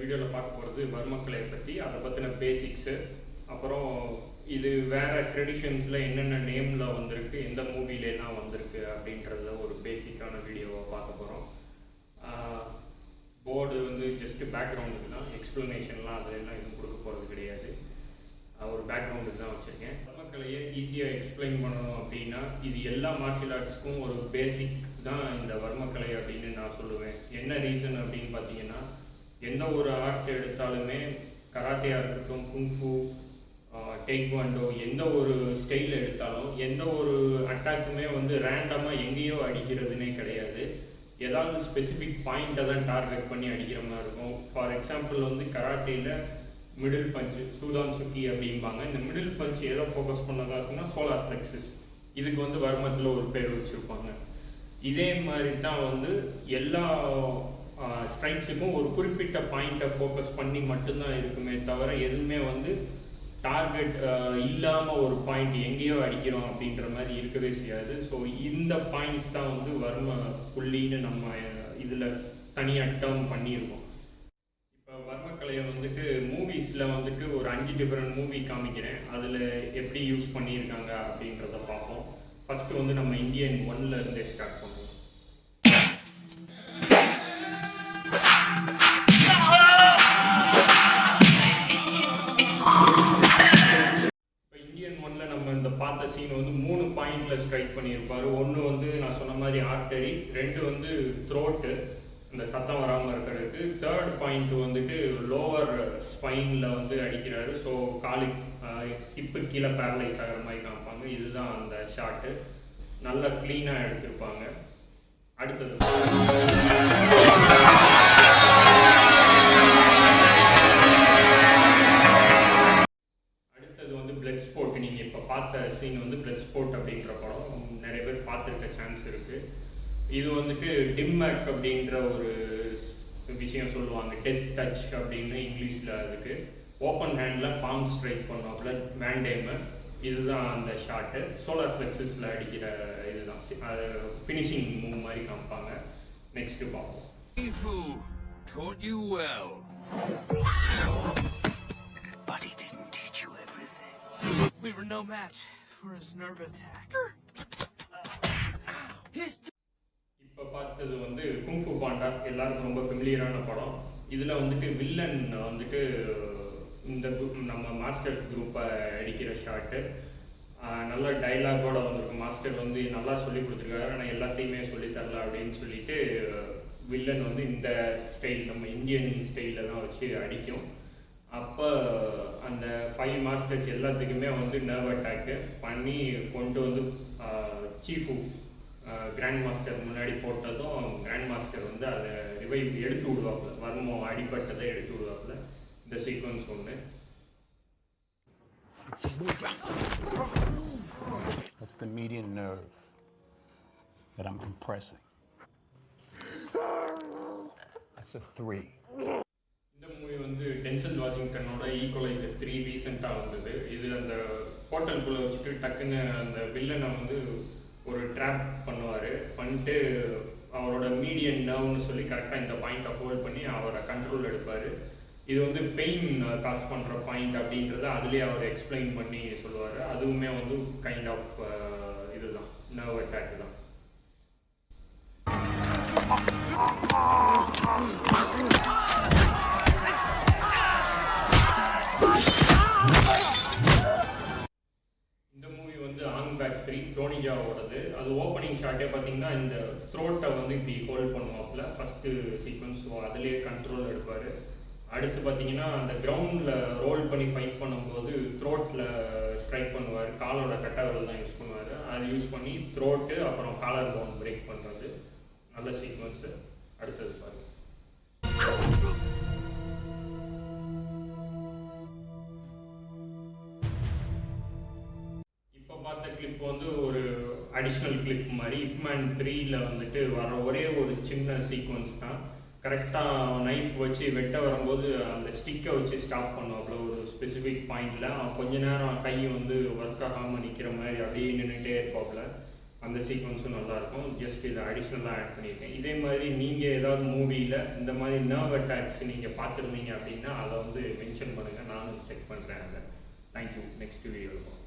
வீடியோவில் பார்க்க போகிறது வர்மக்கலை பற்றி அதை பற்றின பேசிக்ஸு அப்புறம் இது வேறு ட்ரெடிஷன்ஸில் என்னென்ன நேமில் வந்திருக்கு எந்த மூவிலெலாம் வந்திருக்கு அப்படின்றத ஒரு பேசிக்கான வீடியோவை பார்க்க போகிறோம் போர்டு வந்து ஜஸ்ட்டு பேக்ரவுண்டுக்கு தான். எக்ஸ்ப்ளனேஷன்லாம் அதெல்லாம் எதுவும் கொடுக்க போகிறது கிடையாது. ஒரு பேக்ரவுண்டுக்கு தான் வச்சுருக்கேன். வர்மக்கலையை ஈஸியாக எக்ஸ்பிளைன் பண்ணணும் அப்படின்னா இது எல்லா மார்ஷியல் ஆர்ட்ஸ்க்கும் ஒரு பேசிக் தான் இந்த வர்மக்கலை அப்படின்னு நான் சொல்லுவேன். என்ன ரீசன் அப்படின்னு பார்த்தீங்கன்னா எந்த ஒரு ஆர்ட் எடுத்தாலுமே கராத்தையாக இருக்கட்டும் குங்ஃபு டேக்வாண்டோ எந்த ஒரு ஸ்டைல் எடுத்தாலும் எந்த ஒரு அட்டாக்குமே வந்து ரேண்டமாக எங்கேயோ அடிக்கிறதுனே கிடையாது. ஏதாவது ஸ்பெசிஃபிக் பாயிண்ட்டை தான் டார்கெட் பண்ணி அடிக்கிற மாதிரி இருக்கும். ஃபார் எக்ஸாம்பிள் வந்து கராட்டேயில் மிடில் பஞ்சு சூதான் சுக்கி அப்படிம்பாங்க. இந்த மிடில் பஞ்ச் எதை ஃபோக்கஸ் பண்ணதாக இருக்குன்னா சோலார் ஃப்ளெக்ஸஸ் இதுக்கு வந்து வர்மத்தில் ஒரு பேர் வச்சுருப்பாங்க. இதே மாதிரி தான் வந்து எல்லா ஸ்ட்ரைக்ஸுக்கும் ஒரு குறிப்பிட்ட பாயிண்ட்டை ஃபோக்கஸ் பண்ணி மட்டும்தான் இருக்குமே தவிர எதுவுமே வந்து டார்கெட் இல்லாமல் ஒரு பாயிண்ட் எங்கேயோ அடிக்கிறோம் அப்படின்ற மாதிரி இருக்கவே செய்யாது. ஸோ இந்த பாயிண்ட்ஸ் தான் வந்து வர்ம புள்ளின்னு நம்ம இதில் தனியாக டேர்ம் பண்ணியிருக்கோம். இப்போ வர்மக்கலையை வந்துட்டு மூவிஸில் வந்துட்டு ஒரு அஞ்சு டிஃப்ரெண்ட் மூவி காமிக்கிறேன். அதில் எப்படி யூஸ் பண்ணியிருக்காங்க அப்படின்றத பார்ப்போம். ஃபஸ்ட்டு வந்து நம்ம இந்தியன் ஒன்ல இருந்தே ஸ்டார்ட் பண்ணுவோம். பார்த்த சீன் வந்து மூணு பாயிண்ட்ல ஸ்ட்ரைக் பண்ணியிருப்பாரு. ஒன்று வந்து நான் சொன்ன மாதிரி ஆர்டரி ரெண்டு வந்து த்ரோட்டு இந்த சத்தம் வராமல் இருக்கிறதுக்கு. தேர்ட் பாயிண்ட் வந்துட்டு லோவர் ஸ்பைனில் வந்து அடிக்கிறாரு. ஸோ காலு ஹிப்பு கீழே பேரலைஸ் ஆகிற மாதிரி காமிப்பாங்க. இதுதான் அந்த ஷாட்டு நல்லா க்ளீனாக எடுத்திருப்பாங்க. அடுத்தது. பிளட் ஸ்போர்ட் நீங்கள் இப்போ பார்த்த சீன் வந்து பிளட் ஸ்போர்ட் அப்படின்ற படம். நிறைய பேர் பார்த்துருக்க சான்ஸ் இருக்குது இது வந்துட்டு டிம்மேக் அப்படின்ற ஒரு விஷயம் சொல்லுவாங்க. டெத் டச் அப்படின்னு இங்கிலீஷில் அதுக்கு. ஓப்பன் ஹேண்டில் பாம் ஸ்ட்ரைக் பண்ணுவாப்புல வேண்டேமு இதுதான் அந்த ஷாட்டு சோலார் ஃப்ளெக்ஸஸில் அடிக்கிற இதுதான். ஃபினிஷிங் மூவ் மாதிரி காமிப்பாங்க. நெக்ஸ்ட்டு பார்ப்போம். Taught you well. We were no match for his nerve attack. His இப்போ பார்த்தது வந்து குங்ஃபு பாண்டா எல்லாருக்கும் ரொம்ப ஃபெமிலியரான படம். இதில் வந்துட்டு வில்லன் வந்துட்டு இந்த நம்ம மாஸ்டர்ஸ் குரூப்பை அடிக்கிற ஷாட்டு நல்ல டைலாகோட வந்திருக்கு. மாஸ்டர் வந்து நல்லா சொல்லி கொடுத்துருக்காரு. ஆனால் எல்லாத்தையுமே சொல்லித் அப்படின்னு சொல்லிட்டு வில்லன் வந்து இந்த ஸ்டைல் நம்ம இந்தியன் ஸ்டைலில் தான் வச்சு அடிக்கும். ஃபைவ் மாஸ்டர்ஸ் எல்லாத்துக்குமே வந்து நர்வ் அட்டாக்கு பண்ணி கொண்டு வந்து சீஃபு கிராண்ட் மாஸ்டர் முன்னாடி போட்டதும் கிராண்ட் மாஸ்டர் வந்து அதை ரிவைவ் எடுத்து விடுவாப்புல வர்மம் அடிபட்டதை எடுத்து விடுவாப்புல இந்த சீக்வன்ஸ் ஒன்று That's the median nerve that I'm compressing. That's a three. வந்து டென்சல் வாஷிங்டனோட ஈக்குவலைசர் த்ரீ ரீசெண்டாக வந்தது. இது அந்த ஹோட்டலுக்குள்ளே வச்சுட்டு டக்குன்னு அந்த வில்லனை வந்து ஒரு ட்ராப் பண்ணுவார். பண்ணிட்டு அவரோட மீடியன் நர்வ்னு சொல்லி கரெக்டாக இந்த பாயிண்ட்டை ஹோல்ட் பண்ணி அவரை கண்ட்ரோல் எடுப்பார். இது வந்து பெயின் காஸ் பண்ணுற பாயிண்ட் அப்படின்றத அதுலேயே அவர் எக்ஸ்பிளைன் பண்ணி சொல்லுவார். அதுவுமே வந்து கைண்ட் ஆஃப் இதுதான் நர்வ் அட்டாக் தான். இந்த ஸ்டார்ட்டே பார்த்தீங்கன்னா இந்த த்ரோட்டை வந்து இப்படி ஹோல்ட் பண்ணுவாப்புல ஃபஸ்ட்டு சீக்வன்ஸ் ஸோ அதுலேயே கண்ட்ரோல் எடுப்பார். அடுத்து பார்த்தீங்கன்னா அந்த கிரவுண்டில் ரோல் பண்ணி ஃபைட் பண்ணும்போது த்ரோட்டில் ஸ்ட்ரைக் பண்ணுவார். காலோட கட்டாவில் தான் யூஸ் பண்ணுவார். அதை யூஸ் பண்ணி த்ரோட்டு அப்புறம் காலர் பவுன் பிரேக் பண்ணுறது நல்ல சீக்வன்ஸு அடுத்தது பாருங்க. இப்போ பார்த்த கிளிப் வந்து ஒரு அடிஷ்னல் கிளிப் மாதிரி இப்மேன் த்ரீயில் வந்துட்டு வர ஒரே ஒரு சின்ன சீக்வன்ஸ் தான். கரெக்டாக நைஃப் வச்சு வெட்ட வரும்போது அந்த ஸ்டிக்கை வச்சு ஸ்டாப் பண்ணுவாப்புல ஒரு ஸ்பெசிஃபிக் பாயிண்டில் அவன் கொஞ்ச நேரம் கை வந்து ஒர்க் ஆகாமல் நிற்கிற மாதிரி அப்படியே நின்றுட்டே இருப்பாப்புல அந்த சீக்வன்ஸும் நல்லாயிருக்கும் ஜஸ்ட் இதை அடிஷ்னலாக ஆட் பண்ணியிருக்கேன் இதே மாதிரி நீங்கள் ஏதாவது மூவியில் இந்த மாதிரி நர்வ் அட்டாக்ஸ் நீங்கள் பார்த்துருந்தீங்க அப்படின்னா அதை வந்து மென்ஷன் பண்ணுங்கள் நானும் செக் பண்ணுறேன் அதை. தேங்க்யூ நெக்ஸ்ட் வீடியோவில்